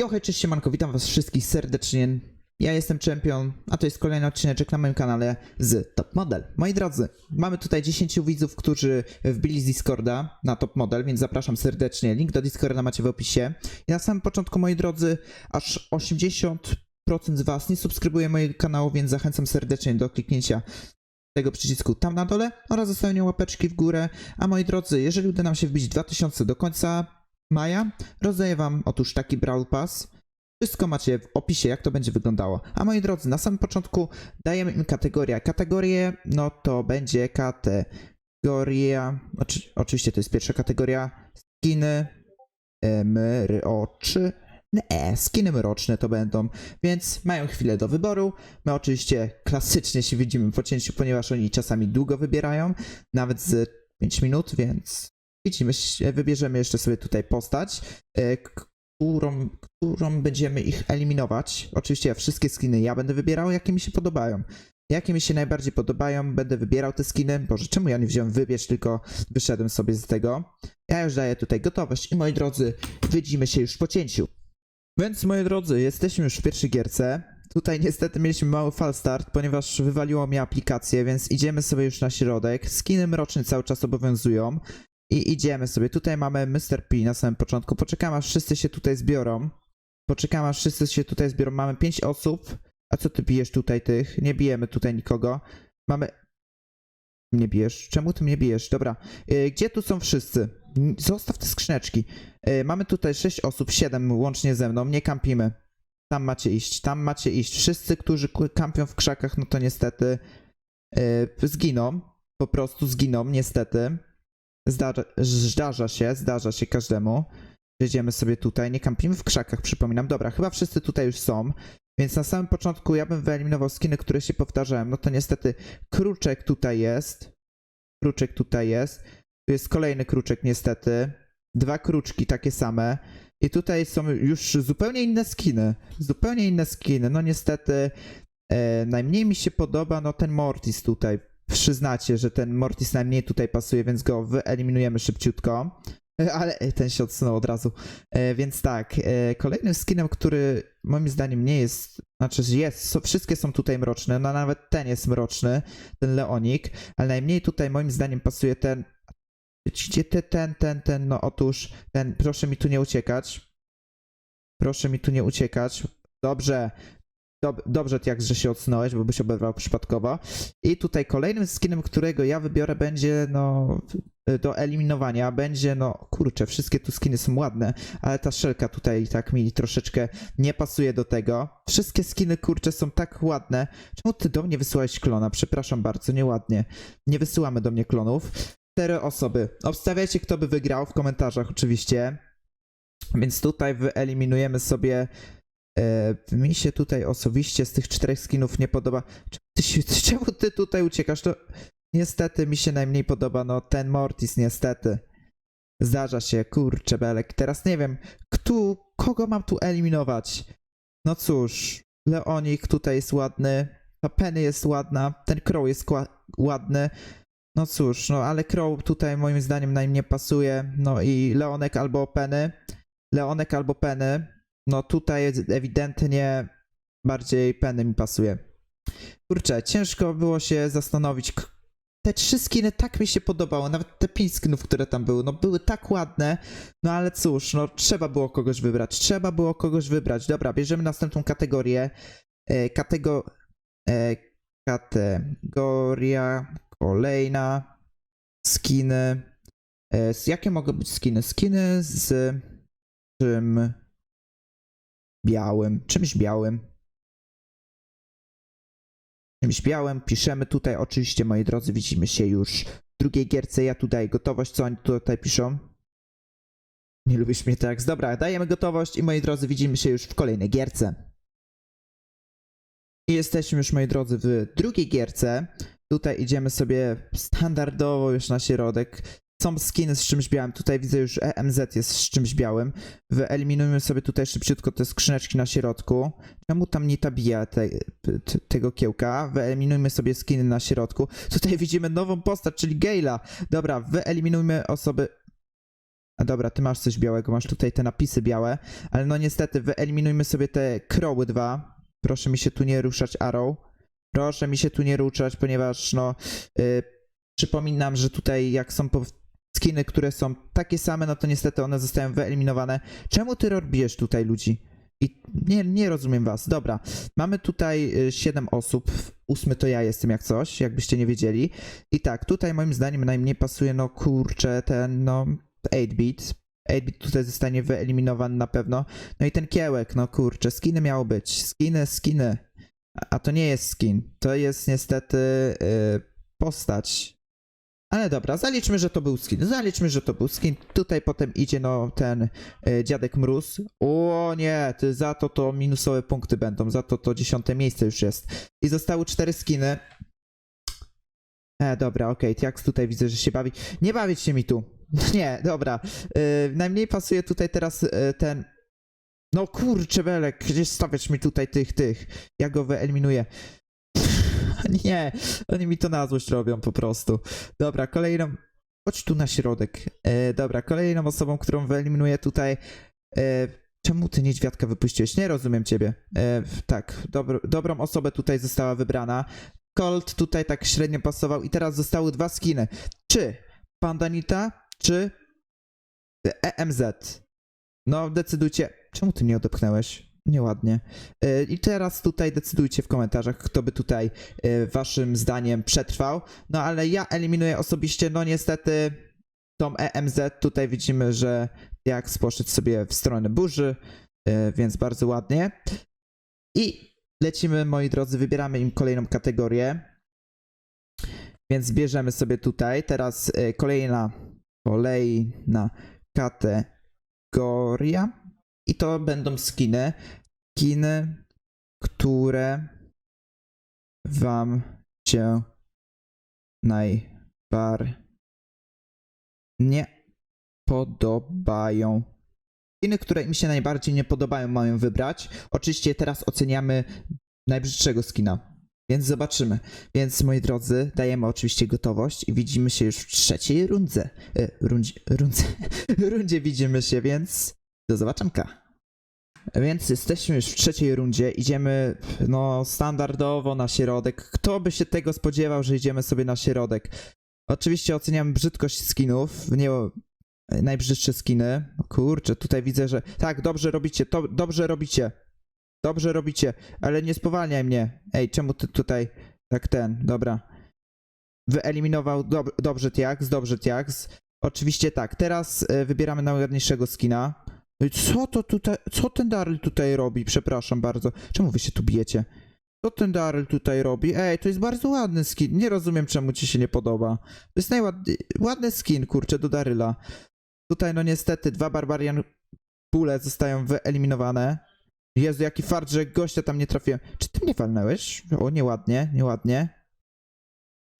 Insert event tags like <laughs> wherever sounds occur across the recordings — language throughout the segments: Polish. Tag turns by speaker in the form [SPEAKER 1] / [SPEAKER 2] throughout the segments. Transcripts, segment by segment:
[SPEAKER 1] Jo, hej, cześć, siemanko, witam was wszystkich serdecznie. Ja jestem Champion, a to jest kolejny odcineczek na moim kanale z Top Model. Moi drodzy, mamy tutaj 10 widzów, którzy wbili z Discorda na Top Model, więc zapraszam serdecznie. Link do Discorda macie w opisie. I na samym początku, moi drodzy, aż 80% z was nie subskrybuje mojego kanału, więc zachęcam serdecznie do kliknięcia tego przycisku tam na dole oraz zostawienia łapeczki w górę. A moi drodzy, jeżeli uda nam się wbić 2000 do końca maja, rozdaję wam otóż taki Brawl Pass. Wszystko macie w opisie, jak to będzie wyglądało. A moi drodzy, na samym początku dajemy im kategorię. Kategorię, no to będzie kategoria. Oczy, oczywiście to jest pierwsza kategoria. Skiny, e, mroczy. Nie, skiny mroczne to będą, więc mają chwilę do wyboru. My oczywiście klasycznie się widzimy po cięciu, ponieważ oni czasami długo wybierają, nawet z 5 minut, więc widzimy wybierzemy jeszcze sobie tutaj postać, e, którą, którą będziemy ich eliminować. Oczywiście wszystkie skiny ja będę wybierał, jakie mi się podobają. Jakie mi się najbardziej podobają, będę wybierał te skiny. Boże, czemu ja nie wziąłem wybierz, tylko wyszedłem sobie z tego. Ja już daję tutaj gotowość i moi drodzy, widzimy się już po cięciu. Więc moi drodzy, jesteśmy już w pierwszej gierce. Tutaj niestety mieliśmy mały fal start, ponieważ wywaliło mi aplikację, więc idziemy sobie już na środek. Skiny mroczne cały czas obowiązują. I idziemy sobie. Tutaj mamy Mr. P na samym początku. Poczekamy aż wszyscy się tutaj zbiorą. Poczekamy aż wszyscy się tutaj zbiorą. Mamy 5 osób. A co ty bijesz tutaj tych? Nie bijemy tutaj nikogo. Mamy... Nie bijesz? Czemu ty mnie bijesz? Dobra. Yy, gdzie tu są wszyscy? Zostaw te skrzyneczki. Yy, mamy tutaj 6 osób, 7 łącznie ze mną. Nie kampimy. Tam macie iść, tam macie iść. Wszyscy, którzy kampią w krzakach, no to niestety yy, zginą. Po prostu zginą, niestety. Zdarza, zdarza się, zdarza się każdemu. Jedziemy sobie tutaj, nie kampimy w krzakach, przypominam. Dobra, chyba wszyscy tutaj już są. Więc na samym początku ja bym wyeliminował skiny, które się powtarzają. No to niestety kruczek tutaj jest. Kruczek tutaj jest. Tu jest kolejny kruczek niestety. Dwa kruczki takie same. I tutaj są już zupełnie inne skiny. Zupełnie inne skiny. No niestety e, najmniej mi się podoba no ten Mortis tutaj. Przyznacie, że ten Mortis najmniej tutaj pasuje, więc go wyeliminujemy szybciutko. <laughs> Ale e, ten się odsunął od razu. E, więc tak, e, kolejnym skinem, który moim zdaniem nie jest, znaczy jest, wszystkie są tutaj mroczne, no nawet ten jest mroczny, ten Leonik, ale najmniej tutaj moim zdaniem pasuje ten, gdzie te, ten, ten, ten, no otóż ten, proszę mi tu nie uciekać. Proszę mi tu nie uciekać. Dobrze. Dob- dobrze, jak że się odsunąłeś, bo byś oberwał przypadkowo. I tutaj kolejnym skinem, którego ja wybiorę, będzie no do eliminowania. Będzie no kurczę, wszystkie tu skiny są ładne, ale ta szelka tutaj tak mi troszeczkę nie pasuje do tego. Wszystkie skiny kurczę są tak ładne. Czemu ty do mnie wysyłałeś klona? Przepraszam bardzo, nieładnie. Nie wysyłamy do mnie klonów. Cztery osoby. Obstawiajcie, kto by wygrał w komentarzach oczywiście. Więc tutaj wyeliminujemy sobie. E, mi się tutaj osobiście z tych czterech skinów nie podoba. Czemu ty, tutaj uciekasz? To niestety mi się najmniej podoba. No ten Mortis, niestety. Zdarza się, kurczę belek. Teraz nie wiem, kto, kogo mam tu eliminować? No cóż, Leonik tutaj jest ładny. Ta Penny jest ładna. Ten Crow jest ładny. No cóż, no ale Crow tutaj moim zdaniem najmniej pasuje. No i Leonek albo Penny. Leonek albo Penny. No tutaj ewidentnie bardziej Penny mi pasuje. Kurczę, ciężko było się zastanowić. Te trzy skiny tak mi się podobały, nawet te pięć skinów, które tam były, no były tak ładne, no ale cóż, no trzeba było kogoś wybrać, trzeba było kogoś wybrać. Dobra, bierzemy następną kategorię. E, katego, e, kategoria kolejna, skiny. E, jakie mogą być skiny? Skiny z czym białym, czymś białym. Czymś białym, piszemy tutaj, oczywiście moi drodzy, widzimy się już w drugiej gierce, ja tu daję gotowość, co oni tutaj piszą? Nie lubisz mnie tak, dobra, dajemy gotowość i moi drodzy, widzimy się już w kolejnej gierce. I jesteśmy już, moi drodzy, w drugiej gierce. Tutaj idziemy sobie standardowo już na środek. Są skiny z czymś białym. Tutaj widzę już EMZ jest z czymś białym. Wyeliminujmy sobie tutaj szybciutko te skrzyneczki na środku. Czemu tam nie tabija te, te, tego kiełka? Wyeliminujmy sobie skiny na środku. Tutaj <laughs> widzimy nową postać, czyli Gale'a. Dobra, wyeliminujmy osoby. A dobra, ty masz coś białego, masz tutaj te napisy białe, ale no niestety wyeliminujmy sobie te kroły dwa. Proszę mi się tu nie ruszać, Arrow. Proszę mi się tu nie ruszać, ponieważ no y, przypominam, że tutaj jak są skiny, które są takie same, no to niestety one zostają wyeliminowane. Czemu ty robisz tutaj ludzi? I nie, nie rozumiem was. Dobra, mamy tutaj 7 osób. Ósmy to ja jestem jak coś, jakbyście nie wiedzieli. I tak, tutaj moim zdaniem najmniej pasuje, no kurczę, ten, no 8-bit. 8-bit tutaj zostanie wyeliminowany na pewno. No i ten kiełek, no kurczę, skiny miało być. Skiny, skiny. A- to nie jest skin. To jest niestety y, postać. Ale dobra, zaliczmy, że to był skin. Zaliczmy, że to był skin. Tutaj potem idzie no ten y, dziadek Mróz. O nie, ty, za to to minusowe punkty będą. Za to to dziesiąte miejsce już jest. I zostały cztery skiny. E, dobra, okej, Tiax tutaj widzę, że się bawi. Nie bawić się mi tu. <laughs> Nie, dobra. Y, najmniej pasuje tutaj teraz y, ten. No kurczę, Belek, gdzieś stawiać mi tutaj tych, tych. Ja go wyeliminuję. <laughs> Nie, oni mi to na złość robią po prostu. Dobra, kolejną. Chodź tu na środek. E, dobra, kolejną osobą, którą wyeliminuję tutaj. E, czemu ty niedźwiadka wypuściłeś? Nie rozumiem ciebie. E, tak, dobro, dobrą osobę tutaj została wybrana. Colt tutaj tak średnio pasował i teraz zostały dwa skiny. Czy Pandanita, czy EMZ? No, decydujcie. Czemu ty mnie odepchnąłeś? Nieładnie. E, I teraz tutaj decydujcie w komentarzach, kto by tutaj e, waszym zdaniem przetrwał. No ale ja eliminuję osobiście, no niestety, tą EMZ. Tutaj widzimy, że jak poszedł sobie w stronę burzy, e, więc bardzo ładnie. I lecimy, moi drodzy, wybieramy im kolejną kategorię. Więc bierzemy sobie tutaj. Teraz kolejna, kolejna kategoria. I to będą skiny. Skiny, które wam się najbardziej nie podobają. Skiny, które mi się najbardziej nie podobają, mają wybrać. Oczywiście teraz oceniamy najbrzydszego skina. Więc zobaczymy. Więc moi drodzy, dajemy oczywiście gotowość i widzimy się już w trzeciej rundze. E, rundzie, rundze, <laughs> rundzie widzimy się, więc do zobaczonka. Więc jesteśmy już w trzeciej rundzie. Idziemy no standardowo na środek. Kto by się tego spodziewał, że idziemy sobie na środek? Oczywiście oceniam brzydkość skinów, nie najbrzydsze skiny. Kurczę, tutaj widzę, że tak, dobrze robicie, to dobrze robicie. Dobrze robicie, ale nie spowalniaj mnie. Ej, czemu ty tutaj tak ten, dobra. Wyeliminował dob dobrze Tiax, dobrze Tiax. Oczywiście tak, teraz e, wybieramy najładniejszego skina. Ej, Co to tutaj, co ten Daryl tutaj robi? Przepraszam bardzo. Czemu wy się tu bijecie? Co ten Daryl tutaj robi? Ej, to jest bardzo ładny skin. Nie rozumiem, czemu ci się nie podoba. To jest najładny ładny skin, kurczę, do Daryla. Tutaj, no niestety, dwa Barbarian pule zostają wyeliminowane. Jezu, jaki fart, że gościa tam nie trafiłem. Czy ty mnie walnęłeś? O, nieładnie, nieładnie.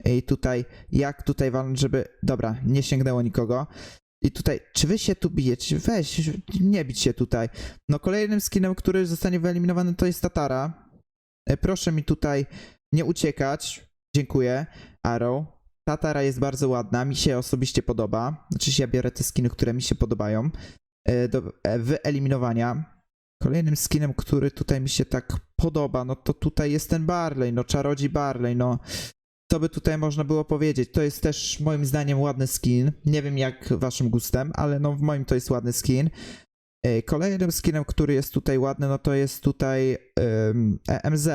[SPEAKER 1] I tutaj, jak tutaj walnąć, żeby... Dobra, nie sięgnęło nikogo. I tutaj, czy wy się tu bijecie? Weź, nie bić się tutaj. No kolejnym skinem, który zostanie wyeliminowany to jest Tatara. E, Proszę mi tutaj nie uciekać. Dziękuję. Arrow. Tatara jest bardzo ładna, mi się osobiście podoba. Znaczy ja biorę te skiny, które mi się podobają. E, Do e, wyeliminowania. Kolejnym skinem, który tutaj mi się tak podoba, no to tutaj jest ten Barley, no czarodziej Barley, no co by tutaj można było powiedzieć? To jest też moim zdaniem ładny skin. Nie wiem jak waszym gustem, ale no w moim to jest ładny skin. E, Kolejnym skinem, który jest tutaj ładny, no to jest tutaj em, EMZ.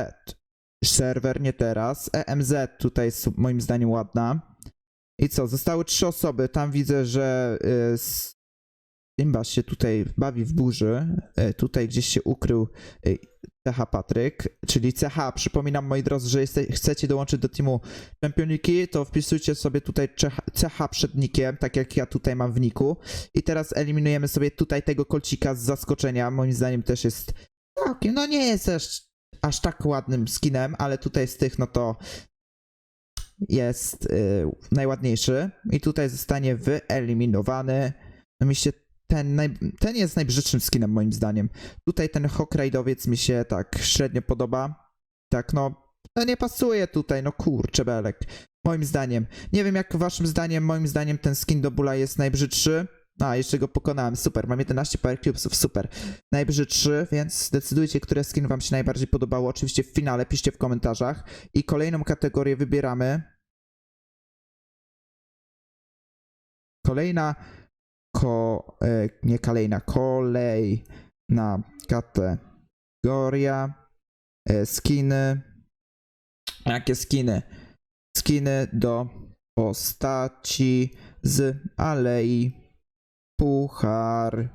[SPEAKER 1] Serwer, nie teraz. EMZ tutaj jest moim zdaniem ładna. I co? Zostały trzy osoby. Tam widzę, że y, s- Simbas się tutaj bawi w burzy. E, Tutaj gdzieś się ukrył y, CH Patryk, czyli CH. Przypominam moi drodzy, że jeste, chcecie dołączyć do teamu Championiki, to wpisujcie sobie tutaj CH, przed nickiem, tak jak ja tutaj mam w niku. I teraz eliminujemy sobie tutaj tego kolcika z zaskoczenia. Moim zdaniem też jest całkiem, no nie jest też aż tak ładnym skinem, ale tutaj z tych, no to jest y, najładniejszy. I tutaj zostanie wyeliminowany. No mi się ten, naj, ten jest najbrzydszym skinem moim zdaniem. Tutaj ten Hawkraidowiec mi się tak średnio podoba. Tak, no, no nie pasuje tutaj, no kurczę belek. Moim zdaniem. Nie wiem jak waszym zdaniem, moim zdaniem ten skin do Bula jest najbrzydszy. A, jeszcze go pokonałem, super, mam 11 Power Cubesów, super. Najbrzydszy, więc zdecydujcie, które skin wam się najbardziej podobało. Oczywiście w finale piszcie w komentarzach. I kolejną kategorię wybieramy. Kolejna, ko, e, nie kolejna, kolejna kategoria, e, skiny. Jakie skiny? Skiny do postaci z Alei Pucharków.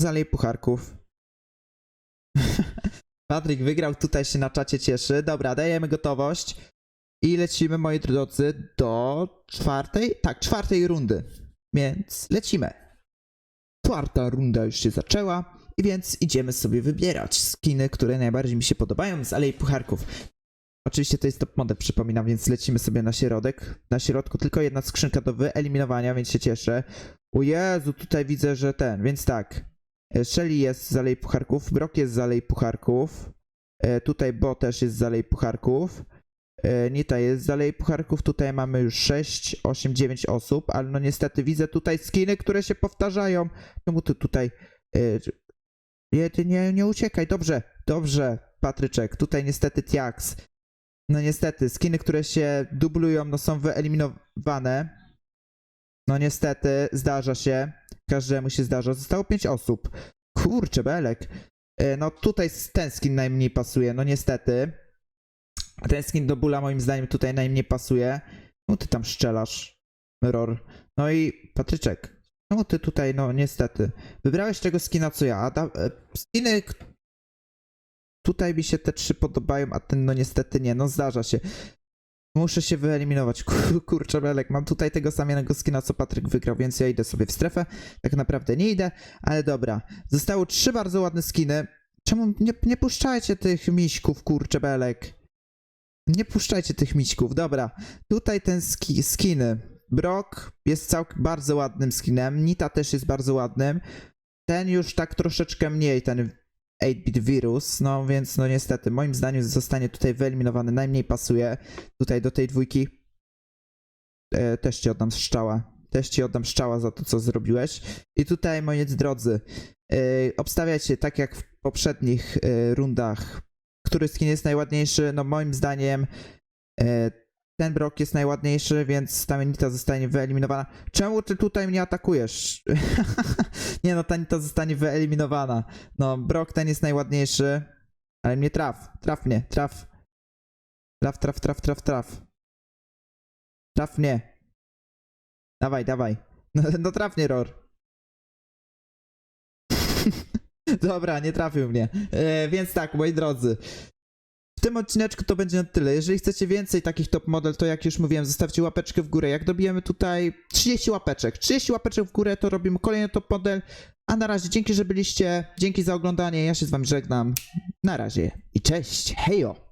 [SPEAKER 1] Z Alei Pucharków. <laughs> Patryk wygrał, tutaj się na czacie cieszy. Dobra, dajemy gotowość. I lecimy, moi drodzy, do czwartej, tak, czwartej rundy. Więc lecimy. Czwarta runda już się zaczęła. I więc idziemy sobie wybierać skiny, które najbardziej mi się podobają z Alei Pucharków. Oczywiście to jest top model, przypominam, więc lecimy sobie na środek. Na środku tylko jedna skrzynka do wyeliminowania, więc się cieszę. O Jezu, tutaj widzę, że ten, więc tak. E, Shelly jest z Alei Pucharków, Brock jest z Alei Pucharków. E, Tutaj Bo też jest z Alei Pucharków. E, Nita jest z Alei Pucharków, tutaj mamy już 6, 8, 9 osób, ale no niestety widzę tutaj skiny, które się powtarzają. Czemu ty tutaj... Nie, nie, nie uciekaj, dobrze, dobrze, Patryczek, tutaj niestety Tiax. No niestety, skiny, które się dublują, no są wyeliminowane. No niestety, zdarza się. Każdemu się zdarza. Zostało 5 osób. Kurczę, belek. E, No tutaj ten skin najmniej pasuje, no niestety. Ten skin do bóla moim zdaniem tutaj najmniej pasuje. No ty tam szczelasz, Ror. No i Patryczek. No ty tutaj, no niestety. Wybrałeś tego skina co ja. A da, e, skiny, tutaj mi się te trzy podobają, a ten no niestety nie. No zdarza się. Muszę się wyeliminować. <laughs> Kur, kurczę, belek. Mam tutaj tego samego skina, co Patryk wygrał, więc ja idę sobie w strefę. Tak naprawdę nie idę, ale dobra. Zostały trzy bardzo ładne skiny. Czemu nie, nie puszczajcie tych miśków, kurczę, belek? Nie puszczajcie tych miśków, dobra. Tutaj ten ski, skiny. Brock jest całkiem bardzo ładnym skinem. Nita też jest bardzo ładnym. Ten już tak troszeczkę mniej, ten 8-bit wirus, no więc no niestety, moim zdaniem zostanie tutaj wyeliminowany, najmniej pasuje tutaj do tej dwójki. E, też ci oddam strzała. Też ci oddam strzała za to, co zrobiłeś. I tutaj, moi drodzy, e, obstawiajcie tak jak w poprzednich e, rundach, który skin jest najładniejszy. No moim zdaniem e, ten brok jest najładniejszy, więc ta Nita zostanie wyeliminowana. Czemu ty tutaj mnie atakujesz? <laughs> nie no, ta Nita zostanie wyeliminowana. No, brok ten jest najładniejszy, ale mnie traf. Traf mnie, traf. Traf, traf, traf, traf, traf. Traf mnie. Dawaj, dawaj. No, no traf mnie, Ror. <laughs> <laughs> Dobra, nie trafił mnie. E, więc tak, moi drodzy. W tym odcineczku to będzie na tyle. Jeżeli chcecie więcej takich top model, to jak już mówiłem, zostawcie łapeczkę w górę. Jak dobijemy tutaj 30 łapeczek, 30 łapeczek w górę, to robimy kolejny top model. A na razie dzięki, że byliście. Dzięki za oglądanie. Ja się z wami żegnam. Na razie i cześć. Hejo!